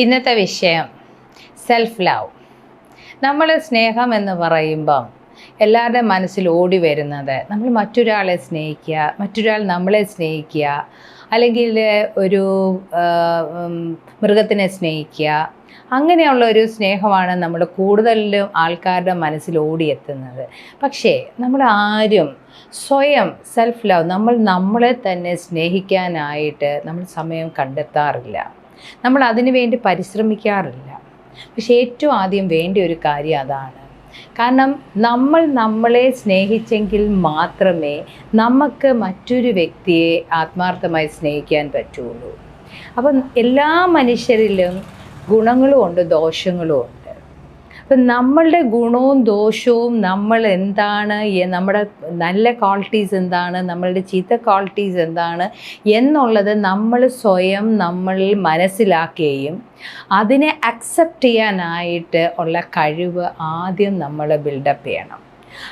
ഇന്നത്തെ വിഷയം self love നമ്മൾ സ്നേഹം എന്ന് പറയുമ്പം എല്ലാവരുടെ മനസ്സിൽ ഓടി വരുന്നത് നമ്മൾ മറ്റൊരാളെ സ്നേഹിക്കുക മറ്റൊരാൾ നമ്മളെ സ്നേഹിക്കുക അല്ലെങ്കിൽ ഒരു മൃഗത്തിനെ സ്നേഹിക്കുക. അങ്ങനെയുള്ള ഒരു സ്നേഹമാണ് നമ്മൾ കൂടുതലും ആൾക്കാരുടെ മനസ്സിൽ ഓടിയെത്തുന്നത് പക്ഷേ നമ്മൾ ആരും സ്വയം സെൽഫ് ലവ് നമ്മൾ നമ്മളെ തന്നെ സ്നേഹിക്കാനായിട്ട് നമ്മൾ സമയം കണ്ടെത്താറില്ല. നമ്മൾ അതിനു വേണ്ടി പരിശ്രമിക്കാറില്ല. പക്ഷേ ഏറ്റവും ആദ്യം വേണ്ട ഒരു കാര്യം അതാണ്. കാരണം നമ്മൾ നമ്മളെ സ്നേഹിച്ചെങ്കിൽ മാത്രമേ നമുക്ക് മറ്റൊരു വ്യക്തിയെ ആത്മാർത്ഥമായി സ്നേഹിക്കാൻ പറ്റുള്ളൂ. അപ്പം എല്ലാ മനുഷ്യരിലും ഗുണങ്ങളും ഉണ്ട് ദോഷങ്ങളും ഉണ്ട്. അപ്പം നമ്മളുടെ ഗുണവും ദോഷവും നമ്മൾ എന്താണ് നമ്മുടെ നല്ല ക്വാളിറ്റീസ് എന്താണ് നമ്മളുടെ ചീത്ത ക്വാളിറ്റീസ് എന്താണ് എന്നുള്ളത് നമ്മൾ സ്വയം നമ്മൾ മനസ്സിലാക്കുകയും അതിനെ അക്സെപ്റ്റ് ചെയ്യാനായിട്ട് ഉള്ള കഴിവ് ആദ്യം നമ്മൾ ബിൽഡപ്പ് ചെയ്യണം.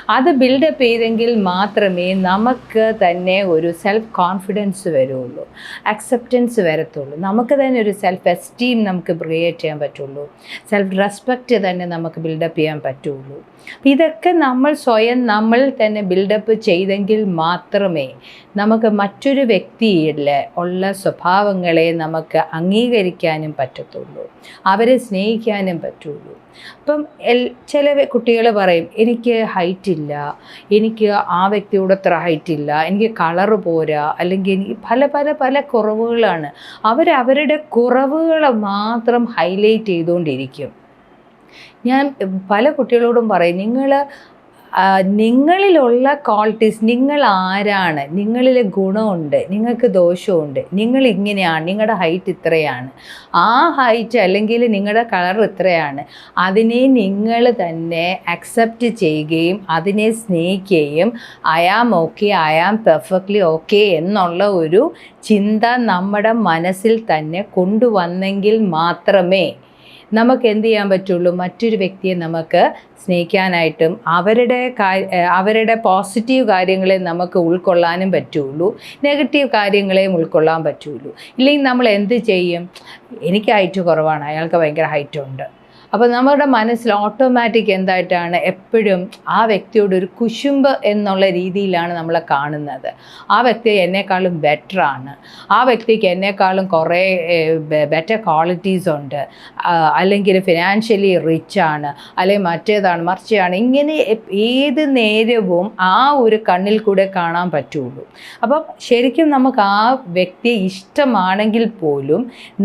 അത് ബിൽഡപ്പ് ചെയ്തെങ്കിൽ മാത്രമേ നമുക്ക് തന്നെ ഒരു സെൽഫ് കോൺഫിഡൻസ് വരുള്ളൂ. അക്സെപ്റ്റൻസ് വരത്തുള്ളൂ. നമുക്ക് തന്നെ ഒരു സെൽഫ് എസ്റ്റീം നമുക്ക് ക്രിയേറ്റ് ചെയ്യാൻ പറ്റുള്ളൂ. സെൽഫ് റെസ്പെക്റ്റ് തന്നെ നമുക്ക് ബിൽഡപ്പ് ചെയ്യാൻ പറ്റുള്ളൂ. ഇതൊക്കെ നമ്മൾ സ്വയം നമ്മൾ തന്നെ ബിൽഡപ്പ് ചെയ്തെങ്കിൽ മാത്രമേ നമുക്ക് മറ്റൊരു വ്യക്തിയിൽ ഉള്ള സ്വഭാവങ്ങളെ നമുക്ക് അംഗീകരിക്കാനും പറ്റത്തുള്ളൂ. അവരെ സ്നേഹിക്കാനും പറ്റുള്ളൂ. അപ്പം എൽ ചില കുട്ടികൾ പറയും എനിക്ക് ഹൈറ്റ് ഇല്ല എനിക്ക് ആ വ്യക്തിയോട് അത്ര ഹൈറ്റ് ഇല്ല എനിക്ക് കളറ് പോരാ അല്ലെങ്കിൽ എനിക്ക് പല പല പല കുറവുകളാണ്. അവരവരുടെ കുറവുകൾ മാത്രം ഹൈലൈറ്റ് ചെയ്തുകൊണ്ടിരിക്കും. ഞാൻ പല കുട്ടികളോടും പറയും നിങ്ങൾ നിങ്ങളിലുള്ള ക്വാളിറ്റീസ് നിങ്ങൾ ആരാണ്? നിങ്ങളിൽ ഗുണമുണ്ട് നിങ്ങൾക്ക് ദോഷമുണ്ട് നിങ്ങൾ ഇങ്ങനെയാണ് നിങ്ങളുടെ ഹൈറ്റ് ഇത്രയാണ്. ആ ഹൈറ്റ് അല്ലെങ്കിൽ നിങ്ങളുടെ കളർ ഇത്രയാണ്. അതിനെ നിങ്ങൾ തന്നെ അക്സെപ്റ്റ് ചെയ്യുകയും അതിനെ സ്നേഹിക്കുകയും I am okay I am perfectly okay എന്നുള്ള ഒരു ചിന്ത നമ്മുടെ മനസ്സിൽ തന്നെ കൊണ്ടുവന്നെങ്കിൽ മാത്രമേ നമുക്ക് എന്ത് ചെയ്യാൻ പറ്റുള്ളൂ? മറ്റൊരു വ്യക്തിയെ നമുക്ക് സ്നേഹിക്കാനായിട്ടും അവരുടെ അവരുടെ പോസിറ്റീവ് കാര്യങ്ങളെ നമുക്ക് ഉൾക്കൊള്ളാനും പറ്റുള്ളൂ. നെഗറ്റീവ് കാര്യങ്ങളെയും ഉൾക്കൊള്ളാൻ പറ്റുള്ളൂ. ഇല്ലെങ്കിൽ നമ്മൾ എന്ത് ചെയ്യും? എനിക്ക് ഹൈറ്റ് കുറവാണ്. അയാൾക്ക് ഭയങ്കര ഹൈറ്റ് ഉണ്ട്. അപ്പോൾ നമ്മുടെ മനസ്സിൽ ഓട്ടോമാറ്റിക് എന്തായിട്ടാണ് എപ്പോഴും ആ വ്യക്തിയോട് ഒരു കുശുമ്പ് എന്നുള്ള രീതിയിലാണ് നമ്മളെ കാണുന്നത്. ആ വ്യക്തി എന്നെക്കാളും ബെറ്ററാണ് ആ വ്യക്തിക്ക് എന്നെക്കാളും കുറേ ബെറ്റർ ക്വാളിറ്റീസ് ഉണ്ട്. അല്ലെങ്കിൽ ഫിനാൻഷ്യലി റിച്ചാണ് അല്ലെങ്കിൽ മറ്റേതാണ് മറിച്ചാണ്. ഇങ്ങനെ ഏത് നേരവും ആ ഒരു കണ്ണിൽ കൂടെ കാണാൻ പറ്റുള്ളൂ. അപ്പം ശരിക്കും നമുക്ക് ആ വ്യക്തിയെ ഇഷ്ടമാണെങ്കിൽ പോലും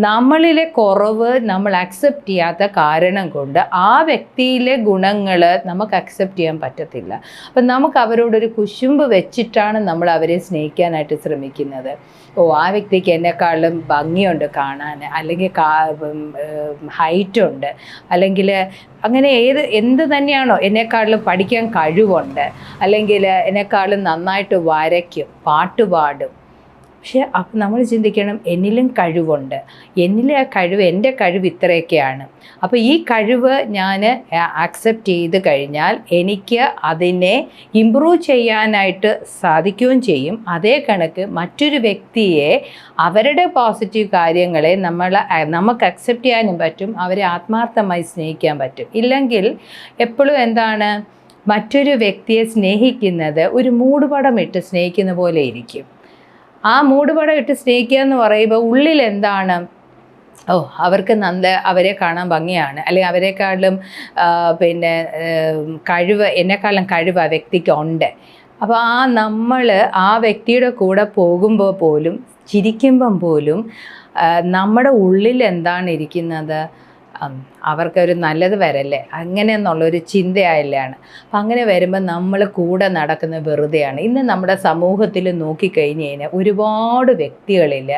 നമ്മളിലെ കുറവ് നമ്മൾ അക്സെപ്റ്റ് ചെയ്യാത്ത കാരണം കൊണ്ട് ആ വ്യക്തിയിലെ ഗുണങ്ങൾ നമുക്ക് അക്സെപ്റ്റ് ചെയ്യാൻ പറ്റത്തില്ല. അപ്പം നമുക്ക് അവരോടൊരു കുശുമ്പ് വെച്ചിട്ടാണ് നമ്മൾ അവരെ സ്നേഹിക്കാനായിട്ട് ശ്രമിക്കുന്നത്. ഓ ആ വ്യക്തിക്ക് എന്നെക്കാളും ഭംഗിയുണ്ട് കാണാൻ അല്ലെങ്കിൽ ഹൈറ്റ് ഉണ്ട് അല്ലെങ്കിൽ അങ്ങനെ ഏത് എന്ത് തന്നെയാണോ എന്നെക്കാളും പഠിക്കാൻ കഴിവുണ്ട് അല്ലെങ്കിൽ എന്നെക്കാളും നന്നായിട്ട് വരയ്ക്കും പാട്ട് പാടും പക്ഷെ നമ്മൾ ചിന്തിക്കണം എന്നിലും കഴിവുണ്ട്. എന്നിലെ ആ കഴിവ് എന്റെ കഴിവ് ഇത്രയൊക്കെയാണ്. അപ്പോൾ ഈ കഴിവ് ഞാൻ ആക്സെപ്റ്റ് ചെയ്ത് കഴിഞ്ഞാൽ എനിക്ക് അതിനെ ഇമ്പ്രൂവ് ചെയ്യാനായിട്ട് സാധിക്കുകയും ചെയ്യും. അതേ കണക്ക് മറ്റൊരു വ്യക്തിയെ അവരുടെ പോസിറ്റീവ് കാര്യങ്ങളെ നമ്മൾ നമുക്ക് അക്സെപ്റ്റ് ചെയ്യാനും പറ്റും അവരെ ആത്മാർത്ഥമായി സ്നേഹിക്കാൻ പറ്റും. ഇല്ലെങ്കിൽ എപ്പോഴും എന്താണ് മറ്റൊരു വ്യക്തിയെ സ്നേഹിക്കുന്നത് ഒരു മൂടുപടം ഇട്ട് സ്നേഹിക്കുന്ന പോലെ ഇരിക്കും. ആ മൂടുപടം ഇട്ട് സ്നേഹിക്കുക എന്ന് പറയുമ്പോൾ ഉള്ളിൽ എന്താണ്? ഓ അവർക്ക് നല്ല അവരെ കാണാൻ ഭംഗിയാണ്. അല്ലെങ്കിൽ അവരെക്കാളും പിന്നെ കഴിവ് എന്നെക്കാളും കഴിവ് ആ വ്യക്തിക്ക് ഉണ്ട് അപ്പോൾ ആ നമ്മൾ ആ വ്യക്തിയുടെ കൂടെ പോകുമ്പോൾ പോലും ചിരിക്കുമ്പം പോലും നമ്മുടെ ഉള്ളിൽ എന്താണ് ഇരിക്കുന്നത്? അവർക്കൊരു നല്ലത് വരല്ലേ? അങ്ങനെ എന്നുള്ളൊരു ചിന്തയായില്ലാണ്. അപ്പം അങ്ങനെ വരുമ്പോൾ നമ്മൾ കൂടെ നടക്കുന്ന വെറുതെയാണ്. ഇന്ന് നമ്മുടെ സമൂഹത്തിൽ നോക്കിക്കഴിഞ്ഞ് കഴിഞ്ഞാൽ ഒരുപാട് വ്യക്തികളിൽ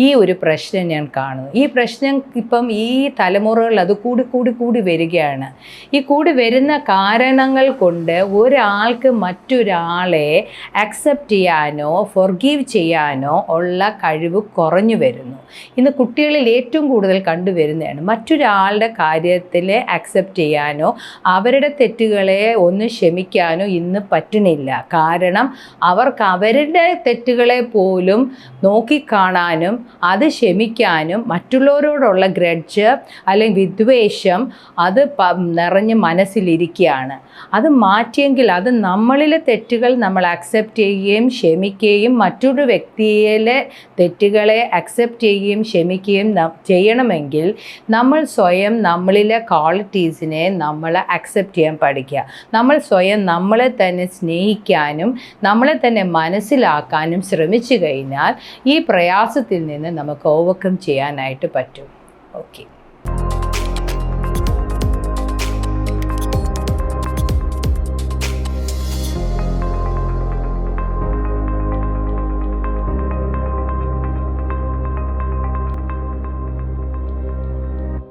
ഈ ഒരു പ്രശ്നം ഞാൻ കാണുന്നു. ഈ പ്രശ്നം ഇപ്പം ഈ തലമുറകളിൽ അത് കൂടി കൂടി കൂടി വരികയാണ്. ഈ കൂടി വരുന്ന കാരണങ്ങൾ കൊണ്ട് ഒരാൾക്ക് മറ്റൊരാളെ അക്സെപ്റ്റ് ചെയ്യാനോ ഫൊർഗീവ് ചെയ്യാനോ ഉള്ള കഴിവ് കുറഞ്ഞു വരുന്നു. ഇന്ന് കുട്ടികളിൽ ഏറ്റവും കൂടുതൽ കണ്ടുവരുന്നതാണ് മറ്റൊരാളുടെ കാര്യം കാര്യത്തിൽ അക്സെപ്റ്റ് ചെയ്യാനോ അവരുടെ തെറ്റുകളെ ഒന്ന് ക്ഷമിക്കാനോ ഇന്ന് പറ്റണില്ല കാരണം അവർക്ക് അവരുടെ തെറ്റുകളെ പോലും നോക്കിക്കാണാനും അത് ക്ഷമിക്കാനും മറ്റുള്ളവരോടുള്ള ഗ്രഡ്ജ് അല്ലെങ്കിൽ വിദ്വേഷം അത് നിറഞ്ഞ് മനസ്സിലിരിക്കുകയാണ്. അത് മാറ്റിയെങ്കിൽ അത് നമ്മളിലെ തെറ്റുകൾ നമ്മൾ അക്സെപ്റ്റ് ചെയ്യുകയും ക്ഷമിക്കുകയും മറ്റൊരു വ്യക്തിയിലെ തെറ്റുകളെ അക്സെപ്റ്റ് ചെയ്യുകയും ക്ഷമിക്കുകയും ചെയ്യണമെങ്കിൽ നമ്മൾ സ്വയം നമ്മളിലെ ക്വാളിറ്റീസിനെ നമ്മൾ അക്സെപ്റ്റ് ചെയ്യാൻ പഠിക്കുക. നമ്മൾ സ്വയം നമ്മളെ തന്നെ സ്നേഹിക്കാനും നമ്മളെ തന്നെ മനസ്സിലാക്കാനും ശ്രമിച്ചു കഴിഞ്ഞാൽ ഈ പ്രയാസത്തിൽ നിന്ന് നമുക്ക് ഓവർകം ചെയ്യാനായിട്ട് പറ്റും. ഓക്കെ